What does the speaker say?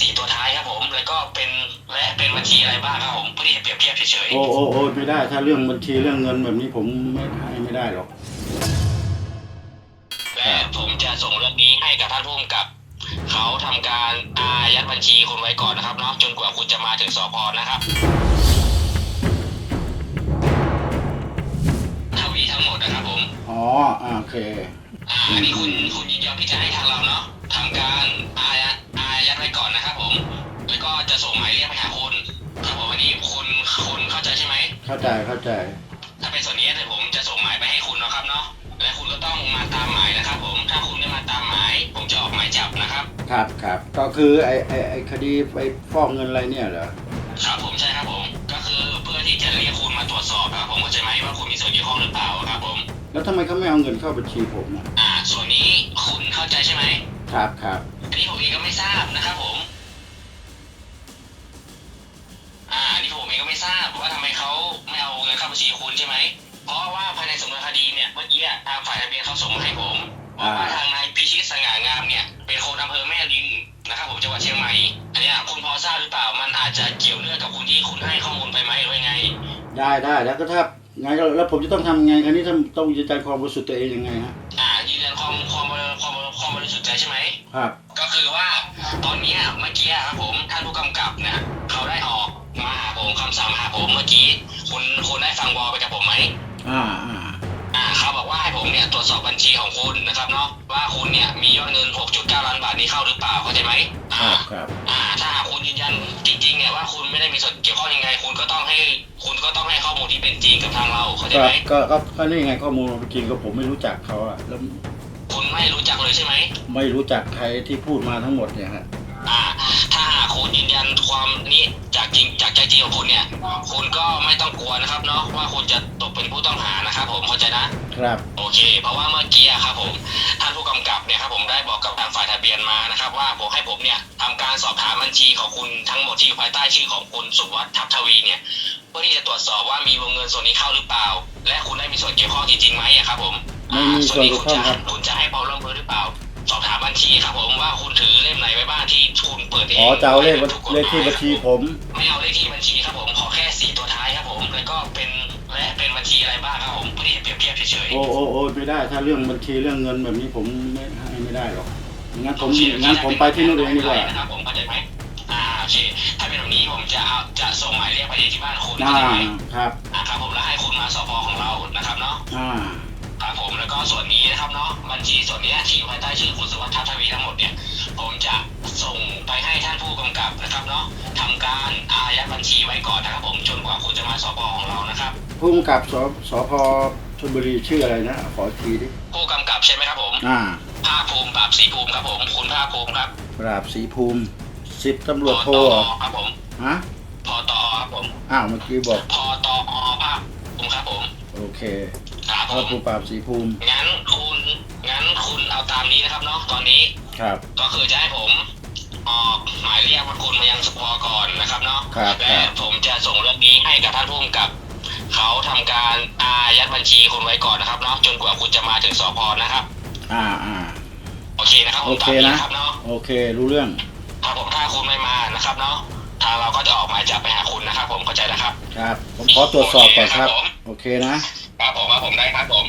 สี่ตัวท้ายครับผม แล้วก็เป็นและเป็นบัญชีอะไรบ้างครับผมเพื่อที่จะเปรียบเทียบเฉยโอ้โอ้โอ้ไม่ได้ ถ้าเรื่องบัญชีเรื่องเงินแบบนี้ผมไม่ให้ไม่ได้หรอก ๆและผมจะส่งเรื่องนี้ให้กับท่านผู้กำกับ เขาทำการอายัดบัญชีคุณไว้ก่อนนะครับเนาะจนกว่าคุณจะมาถึงสพนะครับทวีทั้งหมดนะครับผม อ๋ออ่าโอเค อ่าอันนี้คุณคุณยินยอมที่จะให้ทางเราเนาะทำการ เข้าใจเข้าใจ ถ้าเป็นส่วนนี้เดี๋ยวผมจะส่งหมายไปให้คุณนะครับเนาะและคุณก็ต้องมาตามหมายนะครับ ผมถ้าคุณไม่มาตามหมาย ผมจะออกหมายจับนะครับครับครับ ก็คือไอ้ไอ้ไอ้คดีไปฟอกเงินอะไรเนี่ยเหรอครับผมใช่ครับผม ก็คือเพื่อที่จะเรียกคุณมาตรวจสอบนะครับผมเข้าใจไหมว่าคุณมีส่วนเกี่ยวข้องหรือเปล่าครับผม แล้วทำไมเขาไม่เอาเงินเข้าบัญชีผมอะอ่า ส่วนนี้คุณเข้าใจใช่ไหมครับครับ อันนี้ผมเองก็ไม่ทราบนะครับผม เบียนเขาส่งมาให้ผมบอกว่าทางนายพิชิตสง่างามเนี่ยเป็นคนอำเภอแม่ริมนะครับผมจังหวัดเชียงใหม่อันเนี้ยคุณพอทราบหรือเปล่ามันอาจจะเกี่ยวเนื่องกับคุณที่คุณให้ข้อมูลไปไหมหรือว่ายังไง ได้ได้แล้วก็ถ้าไงก็แล้วผมจะต้องทำไงคราวนี้ต้องต้องยืนยันความบริสุทธิ์ตัวเองยังไงฮะอ่ายืนยันความความความความบริสุทธิ์ใจใช่ไหมครับก็คือว่าตอนเนี้ยเมื่อกี้ครับผมท่านผู้กำกับเนี่ยเขาได้ออกมาหาผมคำสั่งมาหาผมเมื่อกี้ คุณคุณได้ฟังวอลไปกับผมไหมอ่าอ่าอ่า วจสอบบัญชีของคุณนะครับเนาะว่าคุณเนี่ยมียอดเงิน 6.9 ล้านบาทนี้เข้าหรือเปล่าเข้าใจไหมคอ่ารับครับอ่าถ้าหากคุณยืนยันจริงๆเนี่ยว่าคุณไม่ได้มีส่วนเกี่ยวข้องยังไง คุณก็ต้องให้คุณก็ต้องให้ข้อมูลที่เป็นจริงกับทางเราเข้าใจก็ไหมก็ก็ก็นี่ไงข้อมูลมันเป็นจริงก็ผมไม่รู้จักเขาอะแล้วคุณไม่รู้จักเลยใช่ไหมไม่รู้จักใครที่พูดมาทั้งหมดเนี่ยฮะอ่า ใจจริงของคุณเนี่ย คุณก็ไม่ต้องกลัวนะครับเนาะว่าคุณจะตกเป็นผู้ต้องหานะครับ ผมเข้าใจนะ ครับ โอเค เพราะว่าเมื่อกี้อะครับผมท่านผู้กำกับเนี่ยครับผมได้บอกกับทางฝ่ายทะเบียนมานะครับ ว่าผมให้ผมเนี่ยทำการสอบถามบัญชีของคุณทั้งหมดที่อยู่ภายใต้ชื่อของคุณสุวัฒน์ทัพทวีเนี่ยเพื่อที่จะตรวจสอบว่ามีวงเงินส่วนนี้เข้าหรือเปล่า และคุณได้มีส่วนเกี่ยวข้องจริงๆไหมอะครับผมไม่มีส่วนเกี่ยวข้องครับ คุณจะ อบถามบัญชีครับผมว่าคุณถือเล่มไหนไว้บ้างที่คุณเปิดเองอ๋อจะเอาเลขบัญเลขที่บัญชีผม ไม่เอาเลขที่บัญชีครับผมขอแค่สี่ตัวท้ายครับผมแล้วก็เป็นและเป็นบัญชีอะไรบ้างครับผมเพื่อที่จะเปรียบเทียบเฉยโอ้โอ้โอ้ไม่ได้ ถ้าเรื่องบัญชีเรื่องเงินแบบนี้ผมไม่ให้ไม่ได้หรอกงั้นๆผมงั้นผมไปที่นู่นเองดีกว่านะครับผมเข้าใจไหมอ่าโอเคถ้าเป็นแบบนี้ผมจะเอาจะส่งหมายเรียกไปที่บ้านคุณอ่าเข้าใจไหมครับ อ่าครับผมแล้วให้คุณมาสพของเรานะครับเนาะอ่า ครับผมแล้วก็ส่วนนี้นะครับเนาะบัญชีส่วนเนี้ยที่อยู่ภายใต้ชื่อคุณสุวัฒน์ทัพทวีทั้งหมดเนี่ยผมจะส่งไปให้ท่านผู้กำกับนะครับเนาะทำการอายัดบัญชีไว้ก่อนนะครับผมจนกว่าคุณจะมาสพของเรานะครับผู้กำกับสสพชลบุรีชื่ออะไรนะ ขออีกทีดิผู้กำกับใช่ไหมครับผมอ่าภาคภูมิปราบศรีภูมิครับผมคุณภาคภูมิครับปราบศรีภูมิสิบตำรวจโทรเหรอครับผมฮะพอตอครับผมอ้าวเมื่อกี้บอกพอตอภาคภูมิครับผมโอเค ครับพผระมผู้ปราบศรีภูมิงั้นคุณงั้นคุณเอาตามนี้นะครับเนาะตอนนี้ครับ ก็คือจะให้ผมออกหมายเรียกว่าคุณมายังสพก่อนนะครับเนาะครับและครับ ผมจะส่งเรื่องนี้ให้กับท่านผู้กำกับ เขาทำการอายัดบัญชีคุณไว้ก่อนนะครับเนาะจนกว่าคุณจะมาถึงสพนะครับ อ่าอ่าโอเคนะครับผโอมเคตามนี้นะนะครับเนาะโอเครู้เรื่องถ้าผมถ้าคุณไม่มานะครับเนาะทางเราก็จะออกหมายจับไปหาคุณนะครับ ผมเข้าใจนะครับ ครับ ผมขอตรวจสอบก่อนครับ โอเคนะ ครับผมว่าผมได้ครับผม